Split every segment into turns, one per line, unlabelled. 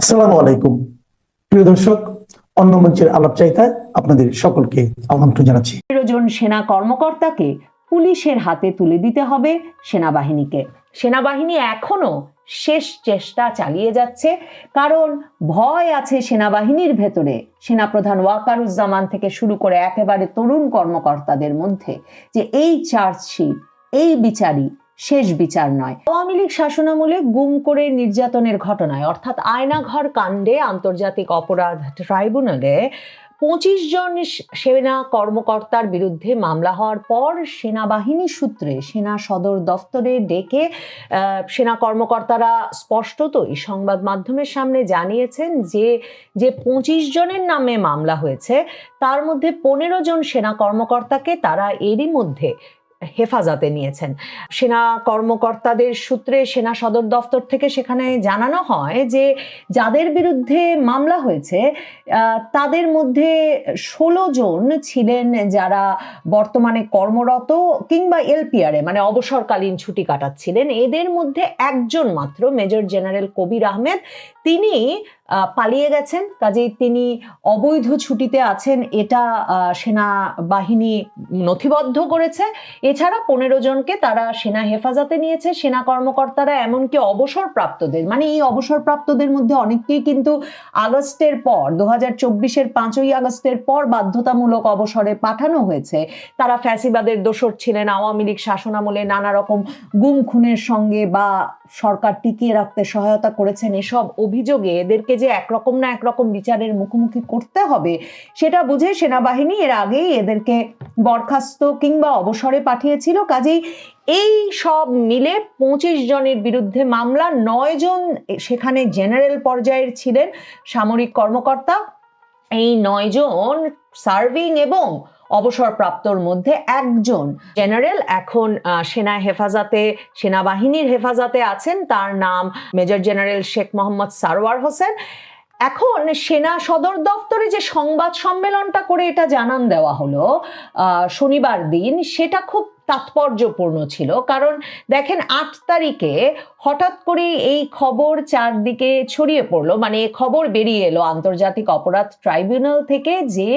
আসসালামু আলাইকুম। প্রিয় দর্শক, অন্য মঞ্চের আলাপ চাইতায় আপনাদের সকলকে আমন্ত্রণ জানাচ্ছি।
জন সেনা কর্মকর্তাকে পুলিশের হাতে তুলে দিতে হবে সেনাবাহিনীকে। সেনাবাহিনী এখনও শেষ চেষ্টা চালিয়ে যাচ্ছে, কারণ ভয় আছে সেনাবাহিনীর ভেতরে। সেনাপ্রধান ওয়াকারুজ্জামান থেকে শুরু করে একেবারে তরুণ কর্মকর্তাদের মধ্যে যে এই চার্জশিট, এই বিচারই শেষ বিচার নয়। আওয়ামী লীগ শাসনামলে গুম করে নির্যাতনের ঘটনায়, অর্থাৎ আয়নাঘর কাণ্ডে আন্তর্জাতিক অপরাধ ট্রাইব্যুনালে পঁচিশ জন সেনা কর্মকর্তার বিরুদ্ধে মামলা হওয়ার পর সেনাবাহিনী সূত্রে সেনা সদর দফতরে ডেকে সেনা কর্মকর্তারা স্পষ্টতই সংবাদ মাধ্যমের সামনে জানিয়েছেন যে যে পঁচিশ জনের নামে মামলা হয়েছে, তার মধ্যে পনেরো জন সেনা কর্মকর্তাকে তারা এরই মধ্যে হেফাজতে নিয়েছেন। সেনা কর্মকর্তাদের সূত্রে সেনা সদর দফতর থেকে সেখানে জানানো হয় যে, যাদের বিরুদ্ধে মামলা হয়েছে তাদের মধ্যে ষোলো জন ছিলেন যারা বর্তমানে কর্মরত কিংবা এলপিআরে মানে অবসরকালীন ছুটি কাটাচ্ছিলেন। এদের মধ্যে একজন মাত্র, মেজর জেনারেল কবির আহমেদ। তিনি পালিয়ে গেছেন। কাজেই তিনি অবৈধ ছুটিতে আছেন এটা আহ, সেনাবাহিনী নথিবদ্ধ করেছে। এছাড়া পনেরো জনকে তারা সেনা হেফাজতে নিয়েছে সেনা কর্মকর্তারা এমনকি অবসরপ্রাপ্তদের মানে এই অবসরপ্রাপ্তদের মধ্যে অনেককেই কিন্তু আগস্টের পর দু হাজার চব্বিশের পাঁচই আগস্টের পর বাধ্যতামূলক অবসরে পাঠানো হয়েছে। তারা ফ্যাসিবাদের দোসর ছিলেন আওয়ামী লীগ শাসনামলে নানা রকম গুম খুনের সঙ্গে বা সরকার টিকিয়ে রাখতে সহায়তা করেছেন এসব অভিযোগে এদেরকে যে একরকম না একরকম বিচারের মুখোমুখি করতে হবে, সেটা বুঝে সেনাবাহিনী এর আগেই এদেরকে বরখাস্ত কিংবা অবসরে পাঠিয়েছিল। কাজেই এই সব মিলে পঁচিশ জনের বিরুদ্ধে মামলা, নয় জন সেখানে জেনারেল পর্যায়ের ছিলেন সামরিক কর্মকর্তা। এই নয় জন সার্ভিং এবং অবসরপ্রাপ্তর মধ্যে একজন জেনারেল এখন সেনা হেফাজতে, সেনাবাহিনীর হেফাজতে আছেন। তার নাম মেজর জেনারেল শেখ মোহাম্মদ সারোয়ার হোসেন। এখন সেনা সদর দফতরে যে সংবাদ সম্মেলনটা করে এটা জানান দেওয়া হলো শনিবার দিন, সেটা খুব তাৎপর্যপূর্ণ ছিল। কারণ দেখেন, আট তারিখে হঠাৎ করে এই খবর চারদিকে ছড়িয়ে পড়ল। মানে খবর বেরিয়ে এলো আন্তর্জাতিক অপরাধ ট্রাইব্যুনাল থেকে যে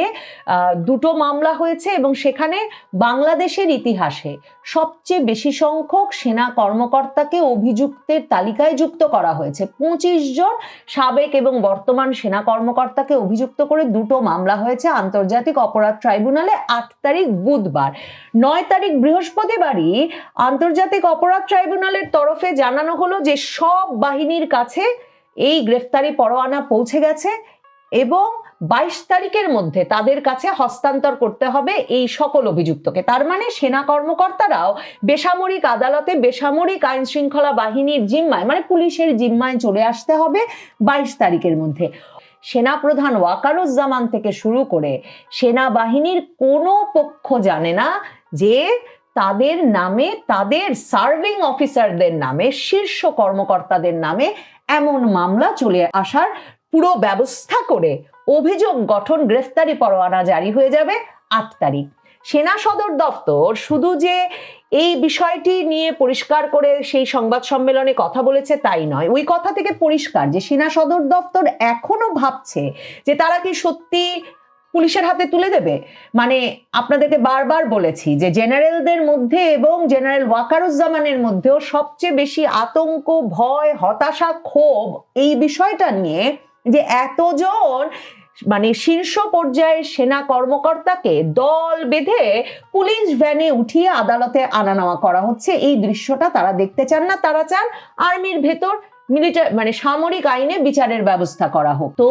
দুটো মামলা হয়েছে এবং সেখানে বাংলাদেশের ইতিহাসে সবচেয়ে বেশি সংখ্যক সেনা কর্মকর্তাকে অভিযুক্তের তালিকায় যুক্ত করা হয়েছে। পঁচিশ জন সাবেক এবং বর্তমান সেনা কর্মকর্তাকে অভিযুক্ত করে দুটো মামলা হয়েছে আন্তর্জাতিক অপরাধ ট্রাইব্যুনালে আট তারিখ বুধবার। নয় তারিখ বৃহস্পতিবারই আন্তর্জাতিক অপরাধ ট্রাইব্যুনালের তরফে জানানো হলো যে সব বাহিনীর কাছে এই গ্রেফতারি পরোয়ানা পৌঁছে গেছে এবং বাইশ তারিখের মধ্যে তাদের কাছে হস্তান্তর করতে হবে এই সকল অভিযুক্তকে। তার মানে সেনা কর্মকর্তারাও বেসামরিক আদালতে বেসামরিক আইন শৃঙ্খলা বাহিনীর জিম্মায় মানে পুলিশের জিম্মায় চলে আসতে হবে বাইশ তারিখের মধ্যে। সেনাপ্রধান ওয়াকারুজ্জামান থেকে শুরু করে সেনাবাহিনীর কোনো পক্ষ জানে না যে তাদের নামে, তাদের সার্ভিং অফিসারদের নামে, শীর্ষ কর্মকর্তাদের নামে এমন মামলা চলে আসার পুরো ব্যবস্থা করে অভিযোগ গঠন গ্রেফতারি পরোয়ানা জারি হয়ে যাবে আট তারিখ। সেনা সদর দফতর শুধু যে এই বিষয়টি নিয়ে পরিষ্কার করে সেই সংবাদ সম্মেলনে কথা বলেছে তাই নয়। ওই কথা থেকে পরিষ্কার যে সেনা সদর দফতর এখনও ভাবছে যে তারা কি সত্যি পুলিশের হাতে তুলে দেবে? মানে আপনাদেরকে বারবার বলেছি যে জেনারেলদের মধ্যে এবং জেনারেল ওয়াকারুজ্জামানের মধ্যেও সবচেয়ে বেশি আতঙ্ক, ভয়, হতাশা, ক্ষোভ এই বিষয়টা নিয়ে যে এতজন মানে শীর্ষ পর্যায়ের সেনা কর্মকর্তাকে দল বেঁধে পুলিশ ভ্যানে উঠিয়ে আদালতে আনা নেওয়া করা হচ্ছে। এই দৃশ্যটা তারা দেখতে চান না। তারা চান আর্মির ভেতর মিলিটারি মানে সামরিক আইনে বিচারের ব্যবস্থা করা হোক। তো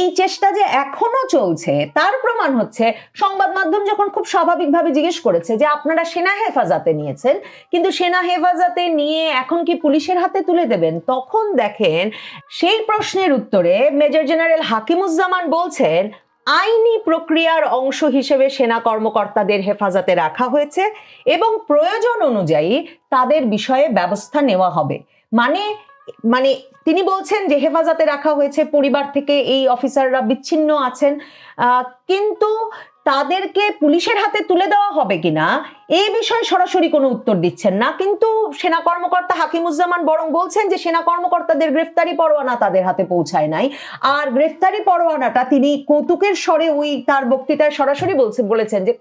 এই চেষ্টা যে এখনও চলছে, তার প্রমাণ হচ্ছে সংবাদ মাধ্যম যখন খুব স্বাভাবিকভাবে জিজ্ঞেস করেছে যে আপনারা সেনা হেফাজতে নিয়েছেন, কিন্তু সেনা হেফাজতে নিয়ে এখন কি পুলিশের হাতে তুলে দেবেন? তখন দেখেন সেই প্রশ্নের উত্তরে মেজর জেনারেল হাকিমুজ্জামান বলছেন, আইনি প্রক্রিয়ার অংশ হিসেবে সেনা কর্মকর্তাদের হেফাজতে রাখা হয়েছে এবং প্রয়োজন অনুযায়ী তাদের বিষয়ে ব্যবস্থা নেওয়া হবে। মানে মানে তিনি বলছেন যে হেফাজতে রাখা হয়েছে, পরিবার থেকে এই অফিসাররা বিচ্ছিন্ন আছেন। কিন্তু তাদেরকে পুলিশের হাতে তুলে দেওয়া হবে কিনা এই বিষয়ে সরাসরি কোনো উত্তর দিচ্ছেন না, কিন্তু সেনা কর্মকর্তা হাকিমুজ্জামান বরং বলছেন যে সেনা কর্মকর্তাদের গ্রেফতারি পরোয়ানা তাদের হাতে পৌঁছায় নাই। আর গ্রেফতারি পরোয়ানাটা তিনি কৌতুকের স্বরে ওই তার বক্তৃতায় সরাসরি বলছে, বলেছেন যে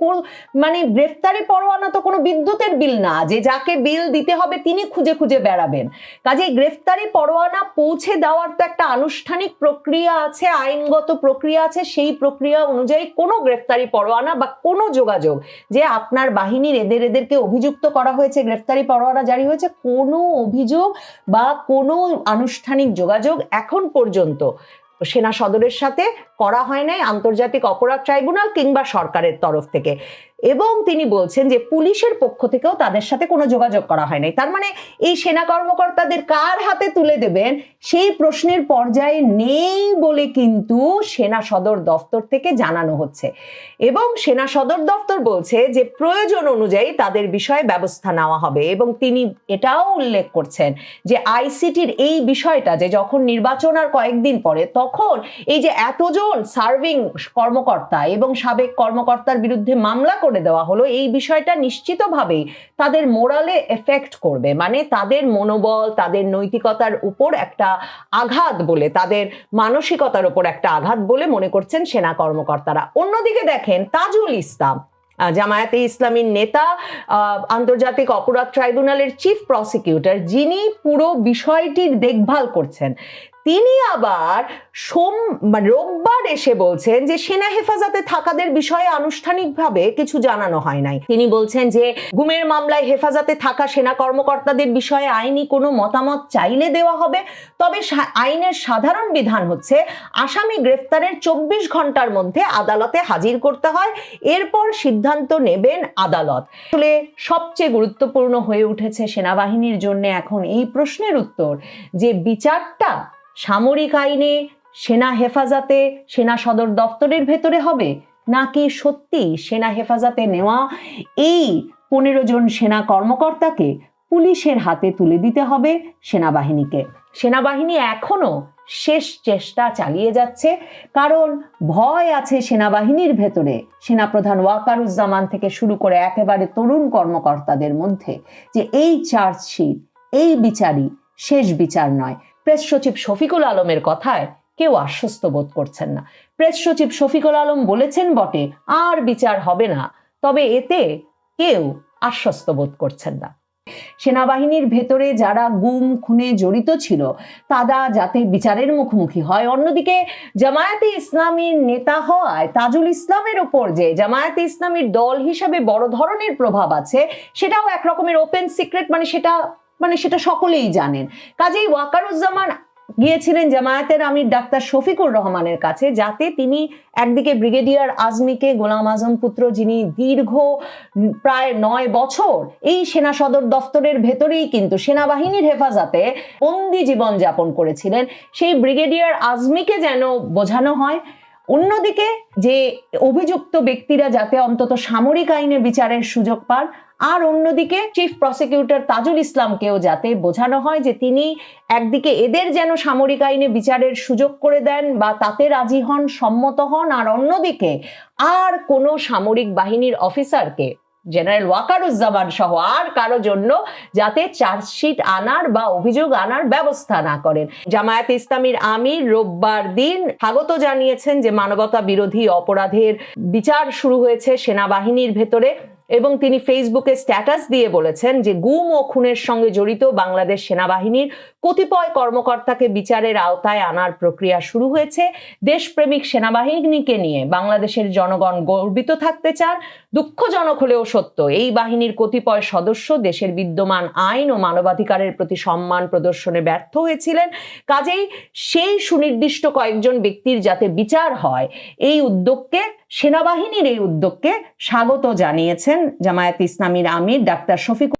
মানে গ্রেফতারি পরোয়ানা তো কোনো বিদ্যুতের বিল না, যে যাকে বিল দিতে হবে তিনি খুঁজে খুঁজে বেড়াবেন। কাজেই গ্রেফতারি পরোয়ানা পৌঁছে দেওয়ার তো একটা আনুষ্ঠানিক প্রক্রিয়া আছে, আইনগত প্রক্রিয়া আছে, সেই প্রক্রিয়া অনুযায়ী কোনো গ্রেফতারি পরোয়ানা বা কোনো যোগাযোগ যে আপনার বাহিনীর এদের এদেরকে অভিযুক্ত করা হয়েছে, গ্রেফতারি পরোয়ানা জারি হয়েছে, কোনো অভিযোগ বা কোনো আনুষ্ঠানিক যোগাযোগ এখন পর্যন্ত সেনা সদরের সাথে করা হয় নাই আন্তর্জাতিক অপরাধ ট্রাইব্যুনাল কিংবা সরকারের তরফ থেকে। এবং তিনি বলছেন যে পুলিশের পক্ষ থেকেও তাদের সাথে কোনো যোগাযোগ করা হয় নাই। তার মানে এই সেনা কর্মকর্তাদের কার হাতে তুলে দেবেন সেই প্রশ্নের পর্যায়ে নেই বলে কিন্তু সেনা সদর দফতর থেকে জানানো হচ্ছে। এবং সেনা সদর দফতর বলছে যে প্রয়োজন অনুযায়ী তাদের বিষয়ে ব্যবস্থা নেওয়া হবে। এবং তিনি এটাও উল্লেখ করছেন যে আইসিটির এই বিষয়টা যে যখন নির্বাচন আর কয়েকদিন পরে তখন এই যে এতজন সার্ভিং কর্মকর্তা এবং সাবেক কর্মকর্তার বিরুদ্ধে মামলা করে দেওয়া হলো, এই বিষয়টা নিশ্চিতভাবেই তাদের মোরালে এফেক্ট করবে। মানে তাদের মনোবল, তাদের নৈতিকতার উপর একটা আঘাত বলে, তাদের মানসিকতার উপর একটা আঘাত বলে মনে করছেন সেনা কর্মকর্তারা। অন্যদিকে দেখেন তাজুল ইসলাম জামায়াতে ইসলামীর নেতা আন্তর্জাতিক অপরাধ ট্রাইব্যুনালের চিফ প্রসিকিউটর যিনি পুরো বিষয়টির দেখভাল করছেন। তিনি আবার সোম মানে রোববার এসে বলছেন যে সেনা হেফাজতে থাকাদের বিষয়ে আনুষ্ঠানিকভাবে কিছু জানানো হয় নাই। তিনি বলছেন যে গুমের মামলায় হেফাজতে থাকা সেনা কর্মকর্তাদের বিষয়ে আইনি কোনো মতামত চাইলে দেওয়া হবে, তবে আইনের সাধারণ বিধান হচ্ছে আসামি গ্রেফতারের চব্বিশ ঘণ্টার মধ্যে আদালতে হাজির করতে হয়, এরপর সিদ্ধান্ত নেবেন আদালত। আসলে সবচেয়ে গুরুত্বপূর্ণ হয়ে উঠেছে সেনাবাহিনীর জন্য এখন এই প্রশ্নের উত্তর যে বিচারটা সামরিক আইনে সেনা হেফাজতে সেনা সদর দপ্তরের ভেতরে হবে? নাকি সত্যি সেনা হেফাজতে নেওয়া? এই পনেরো জন সেনা কর্মকর্তাকে পুলিশের হাতে তুলে দিতে হবে সেনাবাহিনীকে। সেনাবাহিনী এখনও শেষ চেষ্টা চালিয়ে যাচ্ছে, কারণ ভয় আছে সেনাবাহিনীর ভেতরে। সেনাপ্রধান ওয়াকারুজ্জামান থেকে শুরু করে একেবারে তরুণ কর্মকর্তাদের মধ্যে যে এই চার্জশিট, এই বিচারই শেষ বিচার নয়। প্রেস সচিব শফিকুল আলমের কথায় কেউ আশ্বস্ত বোধ করছেন না। প্রেস সচিব শফিকুল আলম বলেছেন, বটে, আর বিচার হবে না, তবে এতে কেউ আশ্বস্ত বোধ করছেন না। সেনাবাহিনীর ভেতরে যারা গুম, খুনে জড়িত ছিল তারা যাতে বিচারের মুখোমুখি হয়। অন্যদিকে, জামায়াতে ইসলামীর নেতা হওয়ায় তাজুল ইসলামের ওপর যে জামায়াতে ইসলামীর দল হিসাবে বড় ধরনের প্রভাব আছে, সেটাও এক রকমের ওপেন সিক্রেট মানে সেটা মানে সেটা সকলেই জানেন। কাজেই ওয়াকারুজ্জামান গিয়েছিলেন জামায়াতের আমির ডাক্তার শফিকুর রহমানের কাছে, যাতে তিনি একদিকে ব্রিগেডিয়ার আজমিকে গোলাম আজম পুত্র যিনি দীর্ঘ প্রায় নয় বছর এই সেনা সদর দফতরের ভেতরেই কিন্তু সেনাবাহিনীর হেফাজতে বন্দি জীবন যাপন করেছিলেন, সেই ব্রিগেডিয়ার আজমিকে যেন বোঝানো হয় অন্যদিকে যে অভিযুক্ত ব্যক্তিরা যাতে অন্তত সামরিক আইনে বিচারের সুযোগ পান, আর অন্যদিকে চিফ প্রসিকিউটর তাজুল ইসলামকেও যাতে বোঝানো হয় যে তিনি একদিকে এদের যেন সামরিক আইনে বিচারের সুযোগ করে দেন বা তাতে রাজি হন, সম্মত হন, আর অন্যদিকে আর কোনো সামরিক বাহিনীর অফিসারকে জেনারেল ওয়াকারুজ্জামান সহ আর কারও জন্য যাতে চার্জশিট আনার বা অভিযোগ আনার ব্যবস্থা না করেন। জামায়াত ইসলামীর আমির রোববার দিন স্বাগত জানিয়েছেন যে মানবতা বিরোধী অপরাধের বিচার শুরু হয়েছে সেনাবাহিনীর ভেতরে এবং তিনি ফেসবুকে স্ট্যাটাস দিয়ে বলেছেন যে গুম ও খুনের সঙ্গে জড়িত বাংলাদেশ সেনাবাহিনীর কতিপয় কর্মকর্তাকে বিচারের আওতায় আনার প্রক্রিয়া শুরু হয়েছে। দেশপ্রেমিক সেনাবাহিনীকে নিয়ে বাংলাদেশের জনগণ গর্বিত থাকতে চান। দুঃখজনক হলেও সত্য, এই বাহিনীর কতিপয় সদস্য দেশের বিদ্যমান আইন ও মানবাধিকারের প্রতি সম্মান প্রদর্শনে ব্যর্থ হয়েছিলেন। কাজেই সেই সুনির্দিষ্ট কয়েকজন ব্যক্তির যাতে বিচার হয়, এই উদ্যোগকে, সেনাবাহিনীর এই উদ্যোগকে স্বাগত জানিয়েছেন জামায়াত ইসলামীর আমির ডাক্তার শফিক